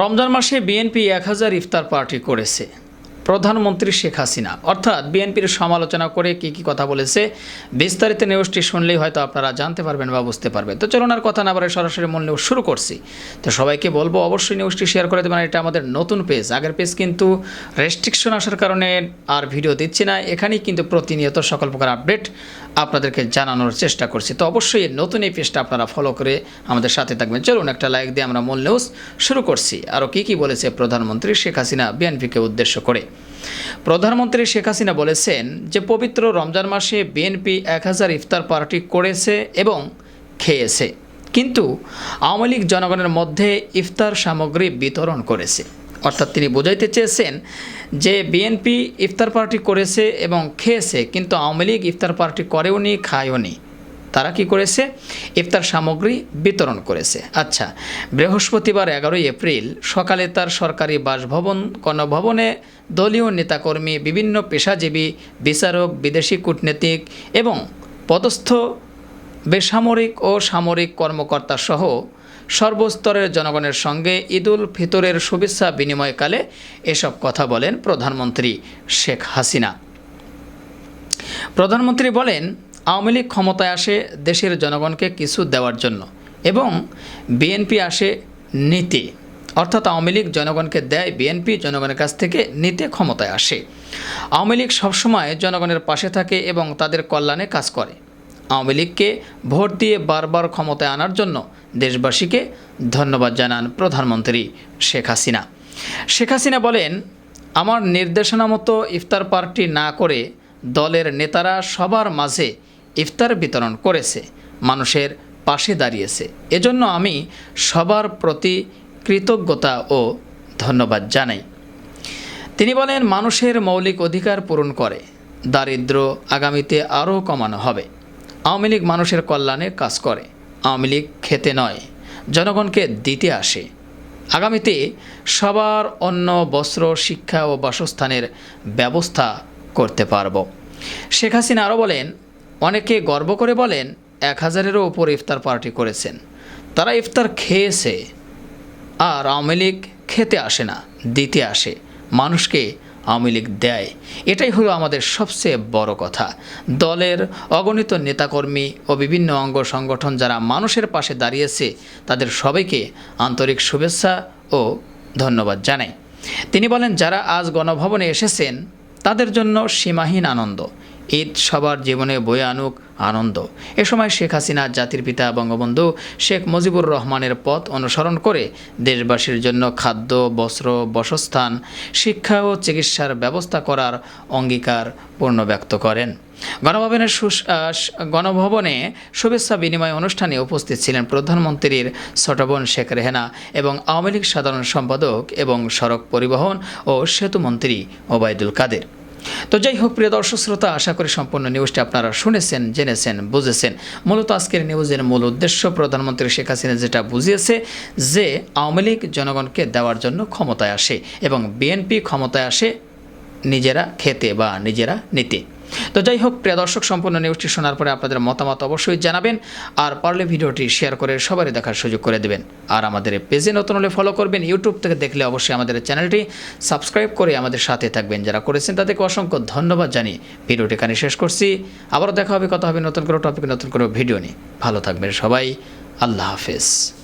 রমজান মাসে বিএনপি এক হাজার ইফতার পার্টি করেছে। প্রধানমন্ত্রী শেখ হাসিনা। অর্থাৎ বিএনপির সমালোচনা করে কি কি কথা বলেছে, বিস্তারিত নিউজটি শুনলেই হয়তো আপনারা জানতে পারবেন বা বুঝতে পারবেন। তো চলুন আর কথা না বলে সরাসরি মূল নিউজ শুরু করছি। তো সবাইকে বলব অবশ্যই নিউজটি শেয়ার করে দেবেন এটা আমাদের নতুন পেজ আগের পেজ কিন্তু রেস্ট্রিকশন আসার কারণে আর ভিডিও দিচ্ছি না। এখানেই কিন্তু প্রতিনিয়ত সকল প্রকার আপডেট আপনাদেরকে জানানোর চেষ্টা করছি। তো অবশ্যই নতুন এই পেজটা আপনারা ফলো করে আমাদের সাথে থাকবেন। চলুন একটা লাইক দিয়ে আমরা মূল নিউজ শুরু করছি। আরও কী কী বলেছে প্রধানমন্ত্রী শেখ হাসিনা বিএনপিকে উদ্দেশ্য করে? প্রধানমন্ত্রী শেখ হাসিনা বলেছেন যে পবিত্র রমজান মাসে বিএনপি এক হাজার ইফতার পার্টি করেছে এবং খেয়েছে। কিন্তু আওয়ামী লীগ জনগণের মধ্যে ইফতার সামগ্রী বিতরণ করেছে। অর্থাৎ তিনি বোঝাইতে চেয়েছেন যে বিএনপি ইফতার পার্টি করেছে এবং খেয়েছে, কিন্তু আওয়ামী লীগ ইফতার পার্টি করেওনি, খায়ওনি। তারা কি করেছে? ইফতার সামগ্রী বিতরণ করেছে। আচ্ছা বৃহস্পতিবার এগারোই এপ্রিল সকালে তার সরকারি বাসভবন, গণভবনে দলীয় নেতাকর্মী, বিভিন্ন পেশাজীবী, বিচারক, বিদেশি কূটনীতিক এবং পদস্থ, বেসামরিক ও সামরিক কর্মকর্তা সহ সর্বস্তরের জনগণের সঙ্গে ঈদুল ফিতরের শুভেচ্ছা বিনিময়কালে এসব কথা বলেন প্রধানমন্ত্রী শেখ হাসিনা। প্রধানমন্ত্রী বলেন আওয়ামী লীগ ক্ষমতায় আসে দেশের জনগণকে কিছু দেওয়ার জন্য এবং বিএনপি আসে নিতে। অর্থাৎ আওয়ামী লীগ জনগণকে দেয়, বিএনপি জনগণের কাছ থেকে নিতে ক্ষমতায় আসে। আওয়ামী লীগ সবসময় জনগণের পাশে থাকে এবং তাদের কল্যাণে কাজ করে। আওয়ামী লীগকে ভোট দিয়ে বারবার ক্ষমতায় আনার জন্য দেশবাসীকে ধন্যবাদ জানান প্রধানমন্ত্রী শেখ হাসিনা। শেখ হাসিনা বলেন, আমার নির্দেশনা মতো ইফতার পার্টি না করে দলের নেতারা সবার মাঝে ইফতার বিতরণ করেছে, মানুষের পাশে দাঁড়িয়েছে। এজন্য আমি সবার প্রতি কৃতজ্ঞতা ও ধন্যবাদ জানাই। তিনি বলেন, মানুষের মৌলিক অধিকার পূরণ করে, দারিদ্র আগামীতে আরও কমানো হবে। আওয়ামী লীগ মানুষের কল্যাণে কাজ করে, আওয়ামী লীগ খেতে নয়, জনগণকে দিতে আসে। আগামীতে সবার অন্ন, বস্ত্র, শিক্ষা ও বাসস্থানের ব্যবস্থা করতে পারব। শেখ হাসিনা আরও বলেন অনেকে গর্ব করে বলেন, এক হাজারেরও ওপর ইফতার পার্টি করেছেন। তারা ইফতার খেয়েছে। আর আওয়ামী লীগ খেতে আসে না, দিতে আসে। মানুষকে আওয়ামী লীগ দেয়। এটাই হলো আমাদের সবচেয়ে বড় কথা। দলের অগণিত নেতাকর্মী ও বিভিন্ন অঙ্গ সংগঠন যারা মানুষের পাশে দাঁড়িয়েছে, তাদের সবাইকে আন্তরিক শুভেচ্ছা ও ধন্যবাদ জানাই। তিনি বলেন, যারা আজ গণভবনে এসেছেন, তাদের জন্য সীমাহীন আনন্দ। ঈদ সবার জীবনে বয়ে আনুক আনন্দ। এ সময় শেখ হাসিনা জাতির পিতা, বঙ্গবন্ধু শেখ মুজিবুর রহমানের পথ অনুসরণ করে দেশবাসীর জন্য খাদ্য, বস্ত্র, বাসস্থান, শিক্ষা ও চিকিৎসার ব্যবস্থা করার অঙ্গীকার পূর্ণ ব্যক্ত করেন। গণভবনের গণভবনে শুভেচ্ছা বিনিময় অনুষ্ঠানে উপস্থিত ছিলেন প্রধানমন্ত্রীর ছোট বোন শেখ রেহেনা এবং আওয়ামী লীগ সাধারণ সম্পাদক এবং সড়ক পরিবহন ও সেতু মন্ত্রী ওবায়দুল কাদের। তো যাই হোক, প্রিয় দর্শক শ্রোতা, আশা করি সম্পূর্ণ নিউজটি আপনারা শুনেছেন, জেনেছেন, বুঝেছেন। মূলত আজকের নিউজের মূল উদ্দেশ্য প্রধানমন্ত্রী শেখ হাসিনা যেটা বুঝিয়েছে যে, আওয়ামী লীগ জনগণকে দেওয়ার জন্য ক্ষমতায় আসে এবং বিএনপি ক্ষমতায় আসে নিজেরা খেতে বা নিজেরা নিতে। তো যাই হোক, প্রিয় দর্শক, সম্পূর্ণ নিউজটি শোনার পরে আপনাদের মতামত অবশ্যই জানাবেন আর পারলে ভিডিওটি শেয়ার করে সবারই দেখার সুযোগ করে দেবেন। আর আমাদের পেজে নতুন হলে ফলো করবেন ইউটিউব থেকে দেখলে অবশ্যই আমাদের চ্যানেলটি সাবস্ক্রাইব করে আমাদের সাথে থাকবেন। যারা করেছেন তাদেরকে অসংখ্য ধন্যবাদ জানিয়ে ভিডিওটি এখানে শেষ করছি। আবারও দেখা হবে, কথা হবে নতুন করে টপিক নতুন করে ভিডিও নিয়ে। ভালো থাকবেন সবাই, আল্লাহ হাফেজ।